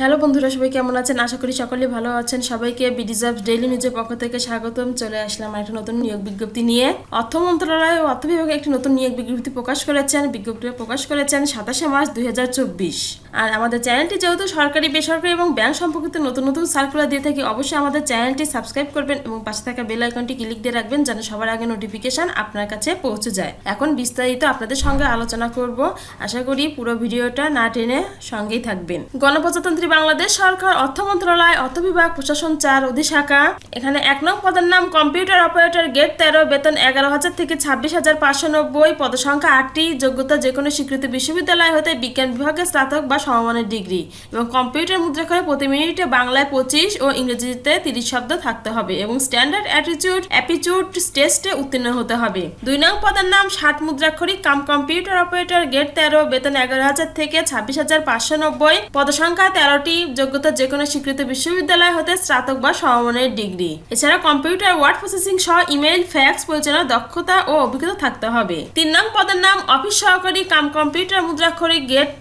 Hello বন্ধুরা, সবাই কেমন আছেন? আশা করি সকলে ভালো আছেন। সবাইকে বিডিজার্ভ ডেইলি নিউজের পক্ষ থেকে স্বাগতম। চলে আসলাম একটা নতুন নিয়োগ বিজ্ঞপ্তি নিয়ে। অর্থ মন্ত্রণালয় ও অর্থ বিভাগে একটি নতুন নিয়োগ বিজ্ঞপ্তি প্রকাশ করেছেন। বিজ্ঞপ্তি প্রকাশ করেছেন সাতাশে মার্চ দু হাজার চব্বিশ। আর আমাদের চ্যানেলটি যেহেতু সরকারি, বেসরকারি এবং ব্যাংক সম্পর্কিত নতুন নতুন সার্কুলার দিয়ে থাকি, অবশ্যই আমাদের চ্যানেলটি সাবস্ক্রাইব করবেন এবং পাশে থাকা বেল আইকনটি ক্লিক দিয়ে রাখবেন যেন সবার আগে নোটিফিকেশন আপনার কাছে পৌঁছে যায়। এখন বিস্তারিত আপনাদের সঙ্গে আলোচনা করব। আশা করি পুরো ভিডিওটা না টেনে সঙ্গেই থাকবেন। গণপ্রজাতন্ত্রী বাংলাদেশ সরকার, অর্থ মন্ত্রণালয়, অর্থ বিভাগ, প্রশাসন, চার অধিশাখা এখানে এক নং পদের নাম কম্পিউটার অপারেটর গেট তেরো, বেতন এগারো হাজার থেকে ছাব্বিশ হাজার পাঁচশো নব্বই। পদসংখ্যা আটটি, যোগ্যতা যে কোনো স্বীকৃত বিশ্ববিদ্যালয় হতে বিজ্ঞান বিভাগে স্নাতক বা সমমানের ডিগ্রি এবং কম্পিউটার মুদ্রাক্ষরে প্রতি মিনিটে বাংলায় পঁচিশ ও ইংরেজিতে তিরিশ শব্দ থাকতে হবে এবং স্ট্যান্ডার্ড অ্যাটিটিউড, অ্যাপিটিউড টেস্টে উত্তীর্ণ হতে হবে। দুই নং পদের নাম ষাট মুদ্রাক্ষরিক কাম কম্পিউটার অপারেটর গেট তেরো, বেতন এগারো হাজার থেকে ছাব্বিশ হাজার পাঁচশো নব্বই। পদসংখ্যা তেরোটি যোগ্যতা যে কোনো স্বীকৃত বিশ্ববিদ্যালয় হতে স্নাতক বা সমমানের ডিগ্রি। এছাড়া কম্পিউটার, ওয়ার্ড প্রসেসিং সহ ইমেইল, ফ্যাক্স পরিচালনার দক্ষতা ও অভিজ্ঞতা থাকতে হবে। তিন নং পদের নাম অফিস সহকারী কাম কম্পিউটার মুদ্রাক্ষরিক গেট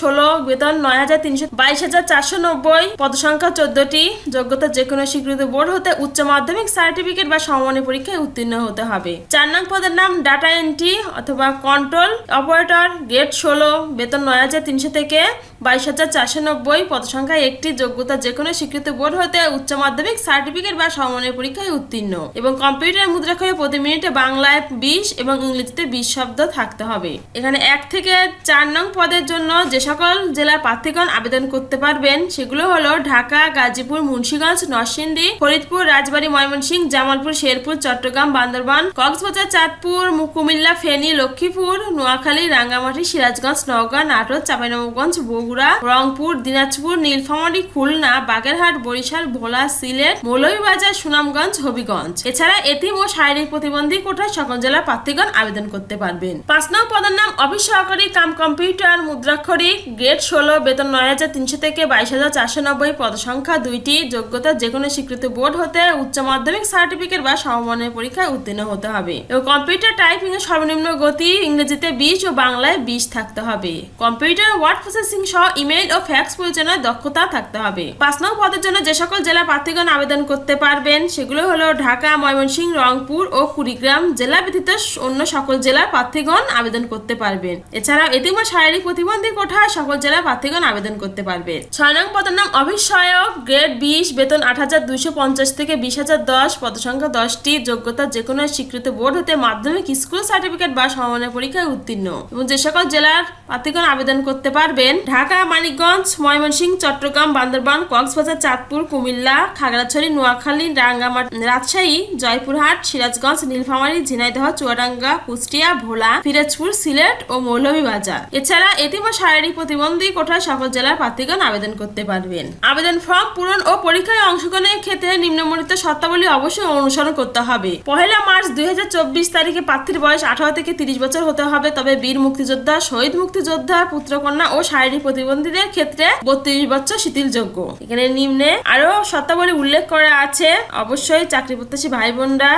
ষোলো, বেতন নয় হাজার তিনশো বাইশ হাজার চারশো নব্বই। পদসংখ্যা চোদ্দটি। যোগ্যতা যে কোনো স্বীকৃত বোর্ড হতে উচ্চ মাধ্যমিক সার্টিফিকেট বা সমমানের পরীক্ষায় উত্তীর্ণ হতে হবে। চার নং পদের নাম ডাটা এন্ট্রি অথবা কন্ট্রোল অপারেটর, গেট ষোলো, বেতন নয় হাজার তিনশো থেকে বাইশ হাজার চারশো নব্বই। পদসংখ্যা একটি যোগ্যতা যে কোনো স্বীকৃত বোর্ড হতে উচ্চ মাধ্যমিক সার্টিফিকেট বা সমমানের পরীক্ষায় উত্তীর্ণ এবং কম্পিউটার মুদ্রা মুদ্রাক্ষরে প্রতি মিনিটে বাংলায় বিশ এবং ইংরেজিতে বিশ শব্দ থাকতে হবে। এখানে এক থেকে চার নং পদের জন্য যে সকল জেলার প্রার্থীগণ আবেদন করতে পারবেন সেগুলো হলো ঢাকা, গাজীপুর, মুন্সীগঞ্জ, নরসিংদী, ফরিদপুর, রাজবাড়ী, ময়মনসিংহ, জামালপুর, শেরপুর, চট্টগ্রাম, বান্দরবান, কক্সবাজার, চাঁদপুর, কুমিল্লা, ফেনী, লক্ষ্মীপুর, নোয়াখালী, রাঙ্গামাটি, সিরাজগঞ্জ, নওগাঁ, নাটোর, চাঁপাইনবাবগঞ্জ, বগুড়া, রংপুর, দিনাজপুর নীলফামারী, খুলনা, বাগেরহাট, বরিশাল, ভোলা, সিলেট, মৌলভীবাজার, সুনামগঞ্জ, হবিগঞ্জ। এছাড়া এতিম ও শারীরিক প্রতিবন্ধী কোটায় সকল জেলা প্রার্থীগণ আবেদন করতে পারবেন। পাঁচ নং পদের নাম অফিস সহকারী কাম কম্পিউটার মুদ্রাক্ষরিক গ্রেড ষোলো, বেতন নয় হাজার তিনশো থেকে বাইশ হাজার চারশো নব্বই পদসংখ্যা দুইটি, যোগ্যতা যে কোনো স্বীকৃত বোর্ড হতে উচ্চ মাধ্যমিক সার্টিফিকেট বা সমমানের পরীক্ষায় উত্তীর্ণ হতে হবে। এবং কম্পিউটার টাইপিং এর সর্বনিম্ন গতি ইংরেজিতে বিশ ও বাংলায় বিশ থাকতে হবে। কম্পিউটার ওয়ার্ড প্রসেসিং সহ ইমেইল ও ফ্যাক্স পরিচালনার দক্ষতা থাকতে হবে। পাঁচ নং পদের জন্য যে সকল জেলা প্রার্থীগণ আবেদন করতে পারবেন সেগুলো হলো ঢাকা, ময়মনসিংহ, রংপুর ও কুড়িগ্রাম জেলা ব্যতীত অন্য সকল জেলার প্রার্থীগণ আবেদন করতে পারবেন। এছাড়াও এতিম শারীরিক প্রতিবন্ধী কোঠায় সকল জেলার প্রার্থীগণ আবেদন করতে পারবে ছয় নং পদের নাম সহায়ক গ্রেড বিশ, বেতন আট হাজার দুইশো পঞ্চাশ থেকে বিশ হাজার দশ, পদসংখ্যা দশটি, যোগ্যতা যে কোনো স্বীকৃত বোর্ড হতে মাধ্যমিক স্কুল সার্টিফিকেট বা সমমানের পরীক্ষায় উত্তীর্ণ। এবং যে সকল জেলার প্রার্থীগণ আবেদন করতে পারবেন, ঢাকা, মানিকগঞ্জ, ময়মনসিংহ চট্টগ্রাম, বান্দরবান, কক্সবাজার, চাঁদপুর, কুমিল্লা, খাগড়াছড়ি, নোয়াখালী, রাঙ্গামাটি, রাজশাহী, জয়পুরহাট, সিরাজগঞ্জ, নীলফামারী, ঝিনাইদহ, চুয়াডাঙ্গা, কুষ্টিয়া, ভোলা, পিরোজপুর, সিলেট ও মৌলভীবাজার। এছাড়া এতিম শারীরিক প্রতিবন্ধী কোঠায় সকল জেলার প্রার্থীগণ আবেদন করতে পারবেন। আবেদন ফর্ম পূরণ ও পরীক্ষায় অংশগ্রহণের ক্ষেত্রে নিম্নমণিত শর্তাবলী অবশ্যই অনুসরণ করতে হবে। পহেলা মার্চ দুই হাজার চব্বিশ তারিখে প্রার্থীর বয়স আঠারো থেকে তিরিশ বছর হতে হবে, তবে বীর মুক্তিযোদ্ধা, শহীদ মুক্তিযোদ্ধা, পুত্রকন্যা ও শারীরিক প্রতিবন্ধীদের ক্ষেত্রে বত্রিশ বছর শিথিল যোগ্য এখানে নিম্নে আরও শর্তাবলী উল্লেখ করা আছে। অবশ্যই চাকরি প্রত্যাশী ভাই বোনরা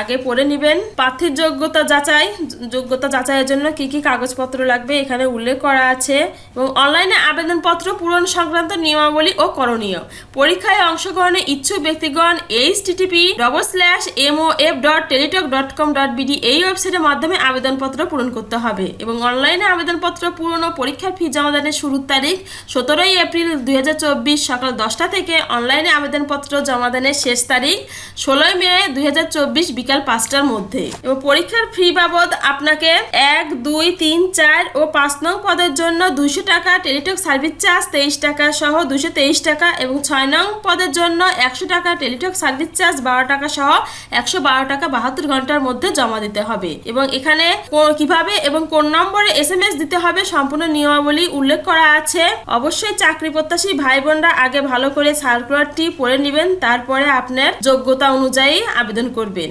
আগে পড়ে নেবেন। প্রার্থীর যোগ্যতা যাচাই, যোগ্যতা যাচাইয়ের জন্য কি কি কাগজপত্র লাগবে এখানে উল্লেখ করা আছে এবং অনলাইনে আবেদনপত্র পূরণ সংক্রান্ত নিয়মাবলী ও করণীয়। পরীক্ষায় অংশগ্রহণে ইচ্ছুক ব্যক্তিগণ H TTP double slash MO F dot Teletalk dot com dot BD এই ওয়েবসাইটের মাধ্যমে আবেদনপত্র পূরণ করতে হবে এবং অনলাইনে আবেদনপত্র পূরণ ও পরীক্ষার ফি জমাদানের শুরুর তারিখ সতেরোই এপ্রিল দুই হাজার চব্বিশ সকাল দশটা থেকে অনলাইনে আবেদনপত্র জমাদানের শেষ তারিখ ষোলোই মে দুই বিকাল পাঁচটার মধ্যে। এবং পরীক্ষার ফি বাবদ আপনাকে এক, দুই, তিন, চার ও পাঁচ নং পদের জন্য দুইশো টাকা, টেলিটক সার্ভিস চার্জ তেইশ টাকা সহ দুশো তেইশ টাকা এবং ছয় নং পদের জন্য একশো টাকা, টেলিটক সার্ভিস চার্জ বারো টাকা সহ একশো বারো টাকা বাহাত্তর ঘণ্টার মধ্যে জমা দিতে হবে। এবং এখানে কীভাবে এবং কোন নম্বরে এস এম এস দিতে হবে সম্পূর্ণ নিয়মাবলী উল্লেখ করা আছে। অবশ্যই চাকরি প্রত্যাশী ভাই বোনরা আগে ভালো করে সার্কুলারটি পড়ে নেবেন, তারপরে আপনার যোগ্যতা অনুযায়ী আবেদন করবেন।